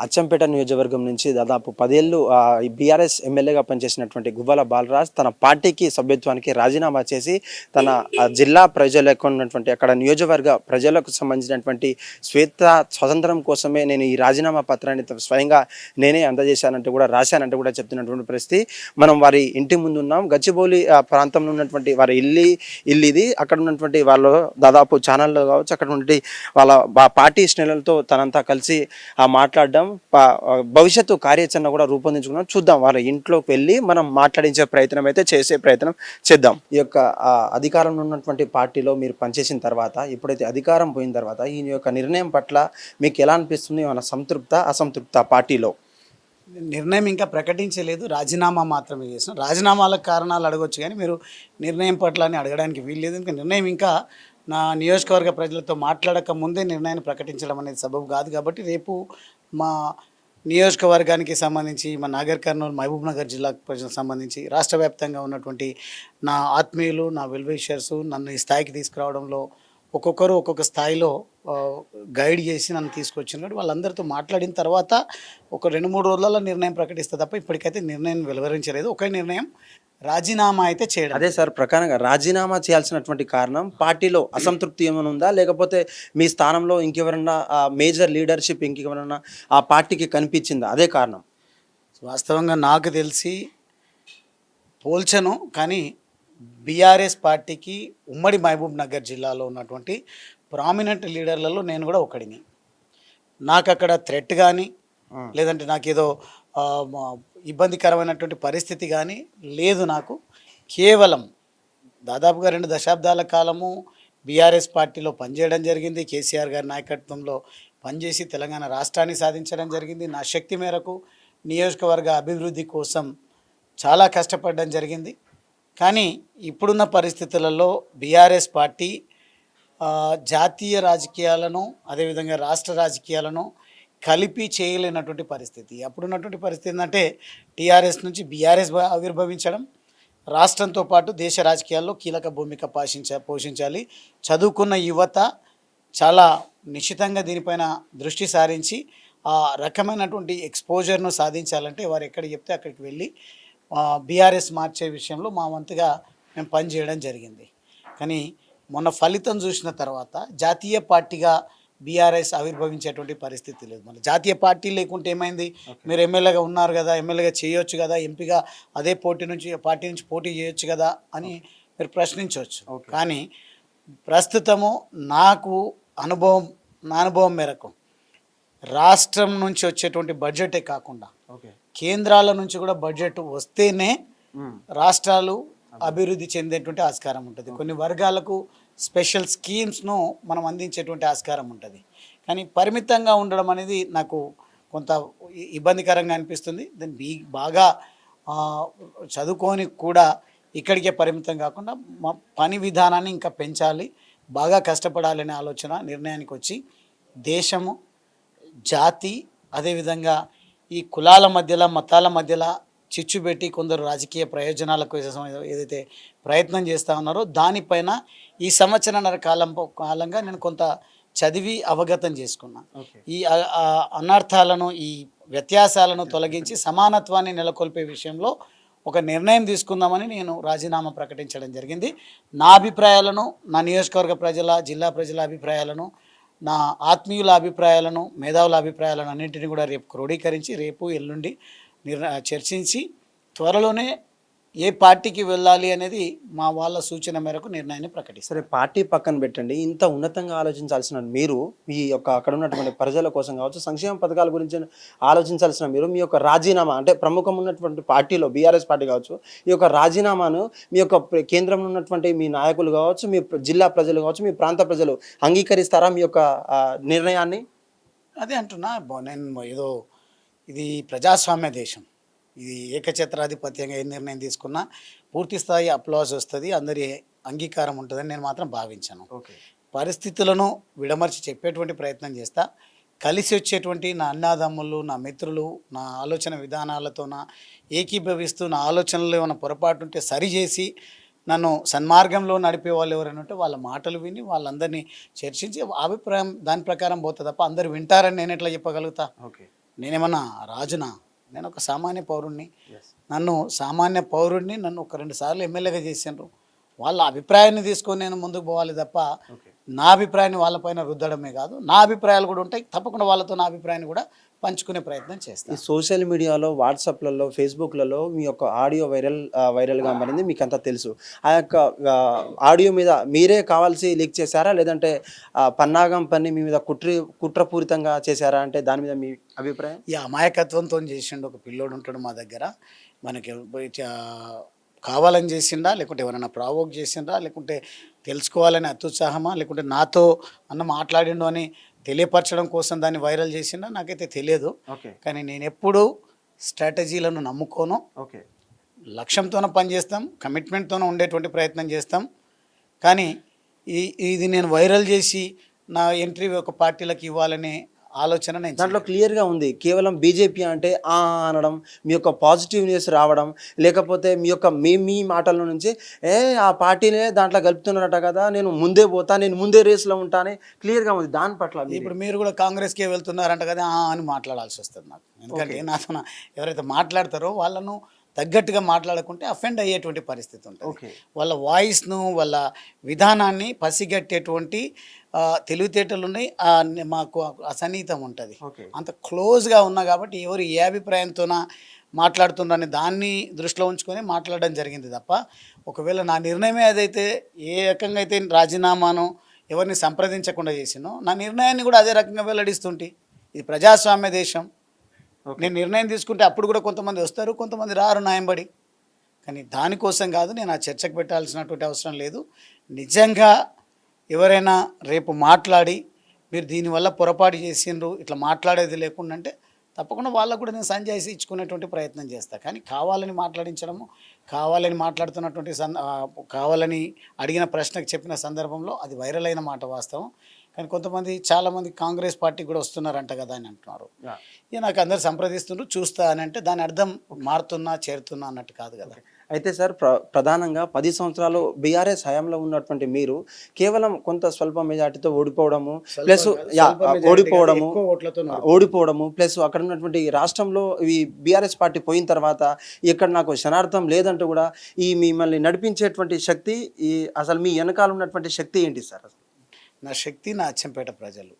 అచ్చంపేట నియోజకవర్గం నుంచి దాదాపు పదేళ్ళు బీఆర్ఎస్ ఎమ్మెల్యేగా పనిచేసినటువంటి గువ్వల బాలరాజ్ తన పార్టీకి సభ్యత్వానికి రాజీనామా చేసి తన జిల్లా ప్రజలకు ఉన్నటువంటి అక్కడ నియోజకవర్గ ప్రజలకు సంబంధించినటువంటి శ్వేత స్వతంత్రం కోసమే నేను ఈ రాజీనామా పత్రాన్ని స్వయంగా నేనే అందజేశానంటూ కూడా రాశానంటూ కూడా చెప్తున్నటువంటి పరిస్థితి. మనం వారి ఇంటి ముందు ఉన్నాం గచ్చిబౌలి ప్రాంతంలో ఉన్నటువంటి వారి ఇల్లి ఇల్లు ఇది అక్కడ ఉన్నటువంటి వాళ్ళు దాదాపు ఛానల్లో కావచ్చు అక్కడ ఉన్నటువంటి వాళ్ళ పార్టీ శ్రేణులతో తనంతా కలిసి మాట్లాడడం. భవిష్యత్తు కార్యాచరణ కూడా రూపొందించుకున్నాం. చూద్దాం వాళ్ళ ఇంట్లోకి వెళ్ళి మనం మాట్లాడించే ప్రయత్నం అయితే చేసే ప్రయత్నం చేద్దాం. ఈ యొక్క అధికారంలో ఉన్నటువంటి పార్టీలో మీరు పనిచేసిన తర్వాత ఎప్పుడైతే అధికారం పోయిన తర్వాత ఈ యొక్క నిర్ణయం పట్ల మీకు ఎలా అనిపిస్తుంది? ఏమైనా సంతృప్త అసంతృప్త పార్టీలో? నిర్ణయం ఇంకా ప్రకటించలేదు. రాజీనామా మాత్రమే చేసిన. రాజీనామాలకు కారణాలు అడగొచ్చు కానీ మీరు నిర్ణయం పట్ల అని అడగడానికి వీల్లేదు. ఇంకా నిర్ణయం ఇంకా నా నియోజకవర్గ ప్రజలతో మాట్లాడక ముందే నిర్ణయాన్ని ప్రకటించడం అనేది సబబు కాదు కాబట్టి రేపు మా నియోజకవర్గానికి సంబంధించి మా నాగర్ కర్నూలు మహబూబ్ నగర్ జిల్లా ప్రజలకు సంబంధించి రాష్ట్ర వ్యాప్తంగా ఉన్నటువంటి నా ఆత్మీయులు నా వెల్విషర్స్ నన్ను ఈ స్థాయికి తీసుకురావడంలో ఒక్కొక్కరు ఒక్కొక్క స్థాయిలో గైడ్ చేసి నన్ను తీసుకొచ్చిన కాబట్టి వాళ్ళందరితో మాట్లాడిన తర్వాత ఒక రెండు మూడు రోజులలో నిర్ణయం ప్రకటిస్తే తప్ప ఇప్పటికైతే నిర్ణయం వెలువరించలేదు. ఒకే నిర్ణయం రాజీనామా అయితే చేయడం. అదే సార్ ప్రకారంగా రాజీనామా చేయాల్సినటువంటి కారణం పార్టీలో అసంతృప్తి ఏమైనా ఉందా? లేకపోతే మీ స్థానంలో ఇంకెవరన్నా మేజర్ లీడర్షిప్ ఇంకెవరన్నా ఆ పార్టీకి కనిపించిందా? అదే కారణం. వాస్తవంగా నాకు తెలిసి పోల్చను కానీ బీఆర్ఎస్ పార్టీకి ఉమ్మడి మహబూబ్ నగర్ జిల్లాలో ఉన్నటువంటి ప్రామినెంట్ లీడర్లలో నేను కూడా ఒకడిని. నాకు అక్కడ థ్రెట్ కానీ లేదంటే నాకేదో ఆ, మ- ఇబ్బందికరమైనటువంటి పరిస్థితి కానీ లేదు నాకు. కేవలం దాదాపుగా రెండు దశాబ్దాల కాలము బీఆర్ఎస్ పార్టీలో పనిచేయడం జరిగింది. కేసీఆర్ గారి నాయకత్వంలో పనిచేసి తెలంగాణ రాష్ట్రాన్ని సాధించడం జరిగింది. నా శక్తి మేరకు నియోజకవర్గ అభివృద్ధి కోసం చాలా కష్టపడడం జరిగింది. కానీ ఇప్పుడున్న పరిస్థితులలో బీఆర్ఎస్ పార్టీ జాతీయ రాజకీయాలను అదేవిధంగా రాష్ట్ర రాజకీయాలను కలిపి చేయలేనటువంటి పరిస్థితి. అప్పుడున్నటువంటి పరిస్థితి ఏంటంటే టీఆర్ఎస్ నుంచి బీఆర్ఎస్ ఆవిర్భవించడం రాష్ట్రంతో పాటు దేశ రాజకీయాల్లో కీలక భూమిక పాషించ పోషించాలి. చదువుకున్న యువత చాలా నిశ్చితంగా దీనిపైన దృష్టి సారించి ఆ రకమైనటువంటి ఎక్స్పోజర్ను సాధించాలంటే వారు ఎక్కడ చెప్తే అక్కడికి వెళ్ళి బీఆర్ఎస్ మార్చే విషయంలో మా వంతుగా మేము పనిచేయడం జరిగింది. కానీ మొన్న ఫలితం చూసిన తర్వాత జాతీయ పార్టీగా బీఆర్ఎస్ ఆవిర్భవించేటువంటి పరిస్థితి లేదు. మన జాతీయ పార్టీ లేకుంటే ఏమైంది? మీరు ఎమ్మెల్యేగా ఉన్నారు కదా ఎమ్మెల్యేగా చేయొచ్చు కదా ఎంపీగా అదే పోటీ నుంచి పార్టీ నుంచి పోటీ చేయొచ్చు కదా అని మీరు ప్రశ్నించవచ్చు కానీ ప్రస్తుతము నాకు అనుభవం నా అనుభవం మేరకు రాష్ట్రం నుంచి వచ్చేటువంటి బడ్జెటే కాకుండా ఓకే. కేంద్రాల నుంచి కూడా బడ్జెట్ వస్తేనే రాష్ట్రాలు అభివృద్ధి చెందేటువంటి ఆస్కారం ఉంటుంది. కొన్ని వర్గాలకు స్పెషల్ స్కీమ్స్ను మనం అందించేటువంటి ఆస్కారం ఉంటుంది. కానీ పరిమితంగా ఉండడం అనేది నాకు కొంత ఇబ్బందికరంగా అనిపిస్తుంది. దాన్ని బీ బాగా చదువుకొని కూడా ఇక్కడికే పరిమితం కాకుండా మా పని విధానాన్ని ఇంకా పెంచాలి బాగా కష్టపడాలనే ఆలోచన నిర్ణయానికి వచ్చి దేశము జాతి అదేవిధంగా ఈ కులాల మధ్యలో మతాల మధ్యలో చిచ్చు పెట్టి కొందరు రాజకీయ ప్రయోజనాల కోసం ఏదైతే ప్రయత్నం చేస్తూ ఉన్నారో దానిపైన ఈ సంవత్సరన్నర కాలం కాలంగా నేను కొంత చదివి అవగతం చేసుకున్నా. ఈ అనర్థాలను ఈ వ్యత్యాసాలను తొలగించి సమానత్వాన్ని నెలకొల్పే విషయంలో ఒక నిర్ణయం తీసుకుందామని నేను రాజీనామా ప్రకటించడం జరిగింది. నా అభిప్రాయాలను నా నియోజకవర్గ ప్రజల జిల్లా ప్రజల అభిప్రాయాలను నా ఆత్మీయుల అభిప్రాయాలను మేధావుల అభిప్రాయాలను అన్నింటినీ కూడా రేపు క్రోడీకరించి రేపు ఎల్లుండి నిర్ చర్చించి త్వరలోనే ఏ పార్టీకి వెళ్ళాలి అనేది మా వాళ్ళ సూచన మేరకు నిర్ణయాన్ని ప్రకటిస్తారు సరే పార్టీ పక్కన పెట్టండి. ఇంత ఉన్నతంగా ఆలోచించాల్సిన మీరు మీ యొక్క అక్కడ ఉన్నటువంటి ప్రజల కోసం కావచ్చు సంక్షేమ పథకాల గురించి ఆలోచించాల్సిన మీరు మీ యొక్క రాజీనామా అంటే ప్రముఖం ఉన్నటువంటి పార్టీలో బీఆర్ఎస్ పార్టీ కావచ్చు ఈ యొక్క రాజీనామాను మీ యొక్క కేంద్రంలో ఉన్నటువంటి మీ నాయకులు కావచ్చు మీ జిల్లా ప్రజలు కావచ్చు మీ ప్రాంత ప్రజలు అంగీకరిస్తారా మీ యొక్క నిర్ణయాన్ని? అదే అంటున్నా నేను ఏదో ఇది ప్రజాస్వామ్య దేశం. ఇది ఏకఛత్రాధిపత్యంగా ఏ నిర్ణయం తీసుకున్నా పూర్తి స్థాయి అప్లాజ్ వస్తుంది అందరి అంగీకారం ఉంటుందని నేను మాత్రం భావించాను. ఓకే. పరిస్థితులను విడమర్చి చెప్పేటువంటి ప్రయత్నం చేస్తా. కలిసి వచ్చేటువంటి నా అన్నాదమ్ములు నా మిత్రులు నా ఆలోచన విధానాలతో నా ఏకీభవిస్తూ నా ఆలోచనలు ఏమైనా పొరపాటు ఉంటే సరిచేసి నన్ను సన్మార్గంలో నడిపే వాళ్ళు ఎవరైనా ఉంటే వాళ్ళ మాటలు విని వాళ్ళందరినీ చర్చించి అభిప్రాయం దాని ప్రకారం పోతుంది తప్ప అందరు వింటారని నేను ఎట్లా చెప్పగలుగుతా? ఓకే. నేనేమన్నా రాజునా? నేను ఒక సామాన్య పౌరుణ్ణి. నన్ను సామాన్య పౌరుడిని నన్ను ఒక రెండు సార్లు ఎమ్మెల్యేగా చేసిండ్రు. వాళ్ళ అభిప్రాయాన్ని తీసుకొని నేను ముందుకు పోవాలి తప్ప నా అభిప్రాయాన్ని వాళ్ళపైన రుద్దడమే కాదు. నా అభిప్రాయాలు కూడా ఉంటాయి. తప్పకుండా వాళ్ళతో నా అభిప్రాయాన్ని కూడా పంచుకునే ప్రయత్నం ఈ చేస్తాను సోషల్ మీడియాలో వాట్సాప్లలో ఫేస్బుక్లలో మీ యొక్క ఆడియో వైరల్ వైరల్గా మారింది మీకు అంతా తెలుసు. ఆ యొక్క ఆడియో మీద మీరే కావాల్సి లీక్ చేశారా? లేదంటే పన్నాగం పని మీ మీద కుట్ర కుట్రపూరితంగా చేశారా? అంటే దాని మీద మీ అభిప్రాయం? ఈ అమాయకత్వంతో చేసిండు ఒక పిల్లోడు ఉంటాడు మా దగ్గర. మనకి కావాలని చేసిండా? లేకుంటే ఎవరైనా ప్రావోక్ చేసిండ్రా లేకుంటే తెలుసుకోవాలని అత్యుత్సాహమా? లేకుంటే నాతో అన్న మాట్లాడిండు అని తెలియపరచడం కోసం దాన్ని వైరల్ చేసిండా నాకైతే తెలియదు. ఓకే. కానీ నేను ఎప్పుడూ స్ట్రాటజీలను నమ్ముకోను. ఓకే. లక్ష్యంతోనే పనిచేస్తాం కమిట్మెంట్తోనే ఉండేటువంటి ప్రయత్నం చేస్తాం. కానీ ఈ ఇది నేను వైరల్ చేసి నా ఎంట్రీ ఒక పార్టీలకు ఇవ్వాలనే ఆలోచన నేను దాంట్లో క్లియర్గా ఉంది. కేవలం బీజేపీ అంటే ఆ అనడం మీ యొక్క పాజిటివ్ న్యూస్ రావడం లేకపోతే మీ యొక్క మీ మీ మాటల నుంచి ఏ ఆ పార్టీనే దాంట్లో కలుపుతున్నారట కదా నేను ముందే పోతా నేను ముందే రేస్లో ఉంటానే క్లియర్గా ఉంది. దాని పట్ల ఇప్పుడు మీరు కూడా కాంగ్రెస్కే వెళ్తున్నారంట కదా ఆ అని మాట్లాడాల్సి వస్తుంది నాకు. ఎందుకంటే నాతో ఎవరైతే మాట్లాడతారో వాళ్ళను తగ్గట్టుగా మాట్లాడకుంటే అఫెండ్ అయ్యేటువంటి పరిస్థితి ఉంటుంది. ఓకే. వాళ్ళ వాయిస్ను వాళ్ళ విధానాన్ని పసిగట్టేటువంటి తెలివితేటలు ఉన్నాయి. మాకు అసన్నిహితం ఉంటుంది. అంత క్లోజ్గా ఉన్నా కాబట్టి ఎవరు ఏ అభిప్రాయంతోన మాట్లాడుతున్నారని దాన్ని దృష్టిలో ఉంచుకొని మాట్లాడడం జరిగింది తప్ప ఒకవేళ నా నిర్ణయమే అదైతే ఏ రకంగా అయితే రాజీనామాను ఎవరిని సంప్రదించకుండా చేసినో నా నిర్ణయాన్ని కూడా అదే రకంగా వెల్లడిస్తుంటే. ఇది ప్రజాస్వామ్య దేశం. నేను నిర్ణయం తీసుకుంటే అప్పుడు కూడా కొంతమంది వస్తారు కొంతమంది రారు నాయంబడి కానీ దానికోసం కాదు నేను ఆ చర్చకు పెట్టాల్సినటువంటి అవసరం లేదు. నిజంగా ఎవరైనా రేపు మాట్లాడి మీరు దీనివల్ల పొరపాటు చేసిండ్రు ఇట్లా మాట్లాడేది లేకుండా అంటే తప్పకుండా వాళ్ళకు కూడా నేను సంజాయిసి ఇచ్చుకునేటువంటి ప్రయత్నం చేస్తాను కానీ కావాలని మాట్లాడించడము కావాలని మాట్లాడుతున్నటువంటి సంద కావాలని అడిగిన ప్రశ్నకు చెప్పిన సందర్భంలో అది వైరల్ అయిన మాట వాస్తవం. కానీ కొంతమంది చాలామంది కాంగ్రెస్ పార్టీకి కూడా వస్తున్నారంట కదా అని అంటున్నారు. ఇక నాకు అందరు సంప్రదిస్తుండ్రు చూస్తా అని అంటే దాని అర్థం మారుతున్నా చేరుతున్నా అన్నట్టు కాదు కదా. అయితే సార్ ప్ర ప్రధానంగా పది సంవత్సరాలు బీఆర్ఎస్ హయాంలో ఉన్నటువంటి మీరు కేవలం కొంత స్వల్ప మెజార్టీతో ఓడిపోవడము ప్లస్ ఓడిపోవడము ఓడిపోవడము ప్లస్ అక్కడ ఉన్నటువంటి రాష్ట్రంలో ఈ బీఆర్ఎస్ పార్టీ పోయిన తర్వాత ఇక్కడ నాకు శనార్థం లేదంటూ కూడా ఈ మిమ్మల్ని నడిపించేటువంటి శక్తి ఈ అసలు మీ వెనకాల ఉన్నటువంటి శక్తి ఏంటి సార్? అసలు నా శక్తి నా అచ్చంపేట ప్రజలు.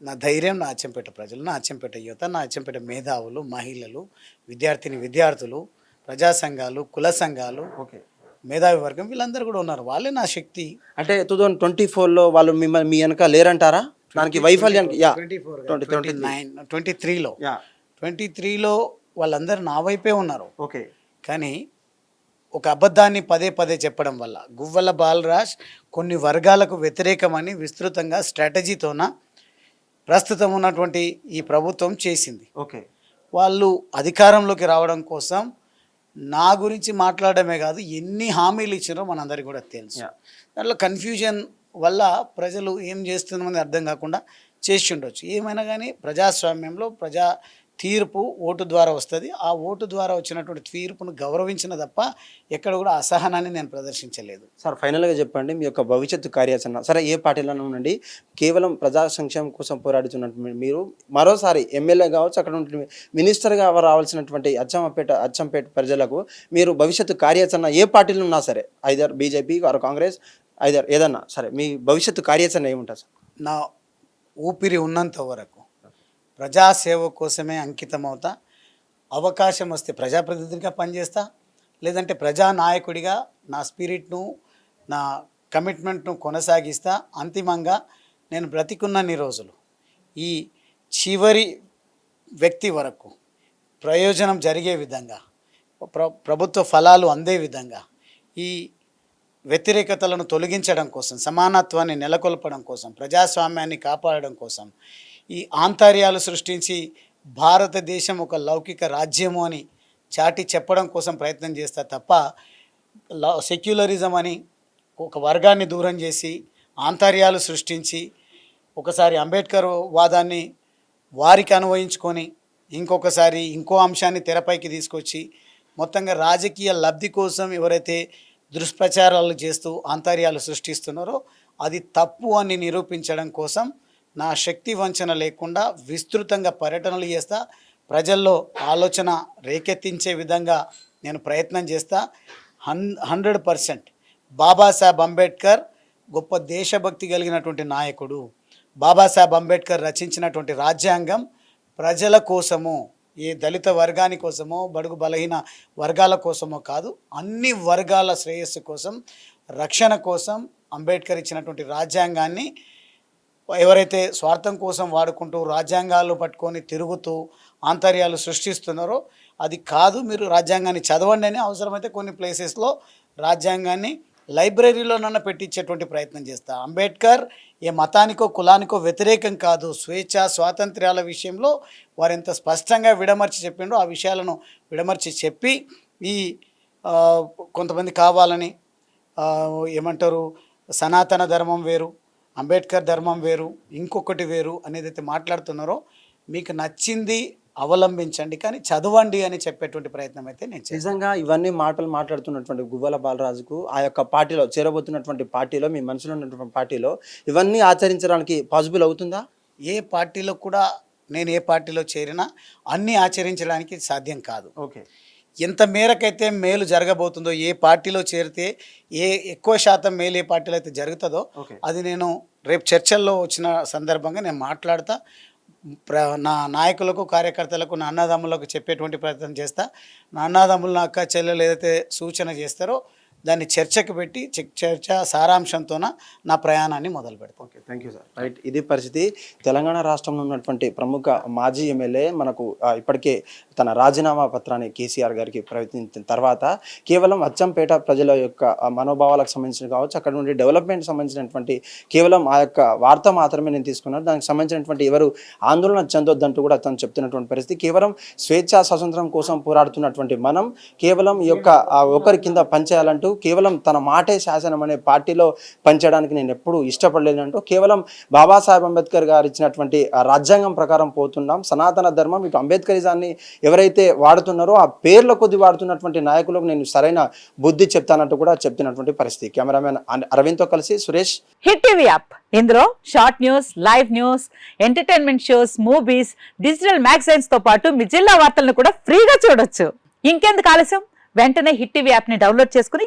నా ధైర్యం నా అచ్చంపేట ప్రజలు నా అచ్చంపేట యువత నా అచ్చంపేట మేధావులు మహిళలు విద్యార్థిని విద్యార్థులు ప్రజా సంఘాలు కుల సంఘాలు ఓకే. మేధావి వర్గం వీళ్ళందరూ కూడా ఉన్నారు. వాళ్ళే నా శక్తి. అంటే టూ థౌజండ్ ట్వంటీ ఫోర్లో వాళ్ళు మిమ్మల్ని మీ వెనక లేరంటారా? దానికి వైఫల్యానికి yeah. Twenty four twenty twenty nine twenty త్రీలో యా. ట్వంటీ త్రీలో వాళ్ళందరూ నా వైపే ఉన్నారు. ఓకే. కానీ ఒక అబద్ధాన్ని పదే పదే చెప్పడం వల్ల. గువ్వల బాలరాజ్ కొన్ని వర్గాలకు వ్యతిరేకమని విస్తృతంగా స్ట్రాటజీతోన ప్రస్తుతం ఉన్నటువంటి ఈ ప్రభుత్వం చేసింది. ఓకే. వాళ్ళు అధికారంలోకి రావడం కోసం నా గురించి మాట్లాడమే కాదు ఎన్ని హామీలు ఇచ్చినారో మనందరికీ కూడా తెలుసు. దాంట్లో కన్ఫ్యూజన్ వల్ల ప్రజలు ఏం చేస్తున్నామని అర్థం కాకుండా చేసి ఉండొచ్చు ఏమైనా కానీ ప్రజాస్వామ్యంలో ప్రజా తీర్పు ఓటు ద్వారా వస్తుంది. ఆ ఓటు ద్వారా వచ్చినటువంటి తీర్పును గౌరవించిన తప్ప ఎక్కడ కూడా అసహనాన్ని నేను ప్రదర్శించలేదు. సార్ ఫైనల్గా చెప్పండి మీ యొక్క భవిష్యత్తు కార్యాచరణ. సరే ఏ పార్టీలోనే ఉండండి కేవలం ప్రజా సంక్షేమం కోసం పోరాడుతున్నటువంటి మీరు మరోసారి ఎమ్మెల్యే కావచ్చు అక్కడ ఉంటే మినిస్టర్గా రావాల్సినటువంటి అచ్చంపేట అచ్చంపేట ప్రజలకు మీరు భవిష్యత్తు కార్యాచరణ ఏ పార్టీలో ఉన్నా సరే ఐదర్ బీజేపీ వారు కాంగ్రెస్ ఐదర్ ఏదన్నా సరే మీ భవిష్యత్తు కార్యాచరణ ఏముంటుంది సార్? నా ఊపిరి ఉన్నంత వరకు ప్రజాసేవ కోసమే అంకితం అవుతా అవకాశం వస్తే ప్రజాప్రతినిధిగా పనిచేస్తా. లేదంటే ప్రజానాయకుడిగా నా స్పిరిట్ను నా కమిట్మెంట్ను కొనసాగిస్తా. అంతిమంగా నేను బ్రతికున్నన్ని రోజులు. ఈ చివరి వ్యక్తి వరకు ప్రయోజనం జరిగే విధంగా ప్ర ప్రభుత్వ ఫలాలు అందే విధంగా ఈ వ్యతిరేకతలను తొలగించడం కోసం సమానత్వాన్ని నెలకొల్పడం కోసం ప్రజాస్వామ్యాన్ని కాపాడడం కోసం ఈ ఆంతర్యాలు సృష్టించి భారతదేశం ఒక లౌకిక రాజ్యము అని చాటి చెప్పడం కోసం ప్రయత్నం చేస్తా తప్ప సెక్యులరిజం అని ఒక వర్గాన్ని దూరం చేసి ఆంతర్యాలు సృష్టించి ఒకసారి అంబేద్కర్ వాదాన్ని వారికి అనువయించుకొని ఇంకొకసారి ఇంకో అంశాన్ని తెరపైకి తీసుకొచ్చి మొత్తంగా రాజకీయ లబ్ధి కోసం ఎవరైతే దుష్ప్రచారాలు చేస్తూ ఆంతర్యాలు సృష్టిస్తున్నారో అది తప్పు అని నిరూపించడం కోసం నా శక్తి వంచన లేకుండా విస్తృతంగా పర్యటనలు చేస్తా ప్రజల్లో ఆలోచన రేకెత్తించే విధంగా నేను ప్రయత్నం చేస్తా. హన్ హండ్రెడ్ పర్సెంట్ బాబాసాహెబ్ అంబేద్కర్ గొప్ప దేశభక్తి కలిగినటువంటి నాయకుడు. బాబాసాహెబ్ అంబేద్కర్ రచించినటువంటి రాజ్యాంగం ప్రజల కోసము ఏ దళిత వర్గాని కోసమో బడుగు బలహీన వర్గాల కోసమో కాదు అన్ని వర్గాల శ్రేయస్సు కోసం రక్షణ కోసం అంబేద్కర్ ఇచ్చినటువంటి రాజ్యాంగాన్ని ఎవరైతే స్వార్థం కోసం వాడుకుంటూ రాజ్యాంగాలు పట్టుకొని తిరుగుతూ ఆంతర్యాలు సృష్టిస్తున్నారో అది కాదు మీరు రాజ్యాంగాన్ని చదవండి అని అవసరమైతే కొన్ని ప్లేసెస్లో రాజ్యాంగాన్ని లైబ్రరీలోనన్నా పెట్టించేటువంటి ప్రయత్నం చేస్తా. అంబేద్కర్ ఏ మతానికో కులానికో వ్యతిరేకం కాదు. స్వేచ్ఛ స్వాతంత్ర్యాల విషయంలో వారు ఎంత స్పష్టంగా విడమర్చి చెప్పిండో ఆ విషయాలను విడమర్చి చెప్పి ఈ కొంతమంది కావాలని ఏమంటారు సనాతన ధర్మం వేరు అంబేద్కర్ ధర్మం వేరు ఇంకొకటి వేరు అనేది అయితే మాట్లాడుతున్నారో మీకు నచ్చింది అవలంబించండి కానీ చదవండి అని చెప్పేటువంటి ప్రయత్నం అయితే నేను నిజంగా ఇవన్నీ మాటలు మాట్లాడుతున్నటువంటి గువ్వల బాలరాజుకు ఆ యొక్క పార్టీలో చేరబోతున్నటువంటి పార్టీలో మీ మనసులో ఉన్నటువంటి పార్టీలో ఇవన్నీ ఆచరించడానికి పాసిబుల్ అవుతుందా? ఏ పార్టీలో కూడా నేను ఏ పార్టీలో చేరినా అన్నీ ఆచరించడానికి సాధ్యం కాదు. ఓకే. ఎంత మేరకైతే మేలు జరగబోతుందో ఏ పార్టీలో చేరితే ఏ ఎక్కువ శాతం మేలు ఏ పార్టీలో అయితే జరుగుతుందో అది నేను రేపు చర్చల్లో వచ్చిన సందర్భంగా నేను మాట్లాడతా. ప్ర నా నాయకులకు కార్యకర్తలకు నా అన్నదమ్ములకు చెప్పేటువంటి ప్రయత్నం చేస్తా. నా అన్నదమ్ములు నా అక్క చెల్లెలు ఏదైతే సూచన చేస్తారో దాన్ని చర్చకు పెట్టి చర్చ సారాంశంతోన నా ప్రయాణాన్ని మొదలు పెడతాను okay thank you sir. Right ఇది పరిస్థితి. తెలంగాణ రాష్ట్రంలో ఉన్నటువంటి ప్రముఖ మాజీ ఎమ్మెల్యే మనకు ఇప్పటికే తన రాజీనామా పత్రాన్ని కేసీఆర్ గారికి ప్రయత్నించిన తర్వాత కేవలం అచ్చంపేట ప్రజల యొక్క మనోభావాలకు సంబంధించిన కావచ్చు అక్కడ నుండి డెవలప్మెంట్ సంబంధించినటువంటి కేవలం ఆ యొక్క వార్త మాత్రమే నేను తీసుకున్నాను. దానికి సంబంధించినటువంటి ఎవరు ఆందోళన చెందొద్దంటూ కూడా తను చెప్తున్నటువంటి పరిస్థితి. కేవలం స్వేచ్ఛా స్వాతంత్రం కోసం పోరాడుతున్నటువంటి మనం కేవలం ఈ యొక్క ఒకరి కింద పనిచేయాలంటూ కేవలం తన మాటే శాసనం అనే పార్టీలో పనిచేయడానికి నేను ఎప్పుడూ ఇష్టపడలేదంటూ కేవలం బాబాసాహెబ్ అంబేద్కర్ గారు ఇచ్చినటువంటి రాజ్యాంగం ప్రకారం పోతున్నాం. సనాతన ధర్మం ఇటు అంబేద్కరిజాన్ని ఎవరైతే వాడుతున్నారో ఆ పేర్ల కొద్ది వాడుతున్నటువంటి నాయకులకు నేను సరైన బుద్ధి చెప్తానంటూ కూడా చెప్తున్నటువంటి పరిస్థితి. కెమెరామెన్ అరవింద్తో కలిసి సురేష్. Hit TV app. ఇందులో short news live news entertainment shows movies digital మ్యాగజైన్స్తో పాటు మీ జిల్లా వార్తలను కూడా ఫ్రీగా చూడొచ్చు. ఇంకెందుకు ఆలస్యం? వెంటనే హిట్ టీవీ యాప్ని డౌన్లోడ్ చేసుకుని